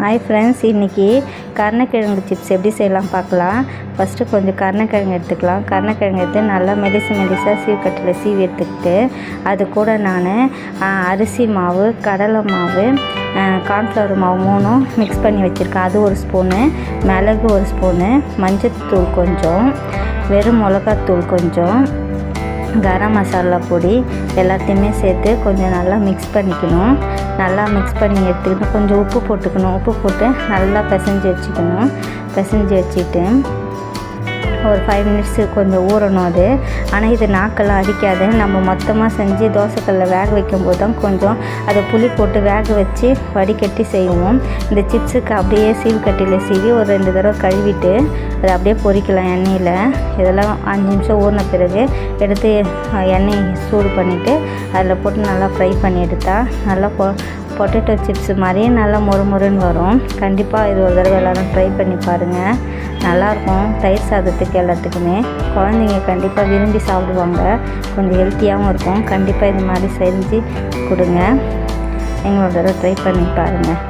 Hi friends இன்றைக்கி கருணக்கிழங்கு chips எப்படி செய்யலாம் பார்க்கலாம். ஃபஸ்ட்டு கொஞ்சம் கருணக்கிழங்கு எடுத்துக்கலாம். கருணக்கிழங்கு எடுத்து நல்லா மெலிசு மெலிசாக சீவக்கட்டில் சீவி எடுத்துக்கிட்டு அது கூட நான் அரிசி மாவு கடலை மாவு கார்ன்ஃப்ளவர் மாவு மூணும் மிக்ஸ் பண்ணி வச்சுருக்கேன். அது ஒரு ஸ்பூனு மிளகு ஒரு ஸ்பூனு மஞ்சத்தூள் கொஞ்சம் வெறும் மிளகாத்தூள் கொஞ்சம் கரம் மசாலா பொடி எல்லாத்தையுமே சேர்த்து கொஞ்சம் நல்லா மிக்ஸ் பண்ணிக்கணும். நல்லா மிக்ஸ் பண்ணி எடுத்துக்கிட்டு கொஞ்சம் உப்பு போட்டுக்கணும். உப்பு போட்டு நல்லா பிசைஞ்சு வச்சுக்கணும். பிசைஞ்சு வச்சுட்டு ஒரு ஃபைவ் மினிட்ஸு கொஞ்சம் ஊறணும் அது. ஆனால் இது நாக்கெல்லாம் அடிக்காது. நம்ம மொத்தமாக செஞ்சு தோசைக்கல்லில் வேக வைக்கும்போது தான் கொஞ்சம் அதை புளி போட்டு வேக வச்சு வடிகட்டி செய்வோம். இந்த சிப்ஸுக்கு அப்படியே சீவ்கட்டியில் சீவி ஒரு ரெண்டு தடவை கழுவிட்டு அதை அப்படியே பொரிக்கலாம் எண்ணெயில். இதெல்லாம் அஞ்சு நிமிஷம் ஊறின பிறகு எடுத்து எண்ணெய் சூடு பண்ணிவிட்டு அதில் போட்டு நல்லா ஃப்ரை பண்ணி எடுத்தால் நல்லா பொ பொட்டேட்டோ சிப்ஸ் மாதிரியே நல்லா மொறு மொறுன்னு வரும். கண்டிப்பாக இது ஒரு தடவை எல்லோரும் ட்ரை பண்ணி பாருங்கள் நல்லாயிருக்கும். தயிர் சாதத்துக்கு எல்லாத்துக்குமே குழந்தைங்க கண்டிப்பாக விரும்பி சாப்பிடுவாங்க. கொஞ்சம் ஹெல்த்தியாகவும் இருக்கும். கண்டிப்பாக இது மாதிரி செஞ்சு கொடுங்க. எங்களோட தடவை ட்ரை பண்ணி பாருங்கள்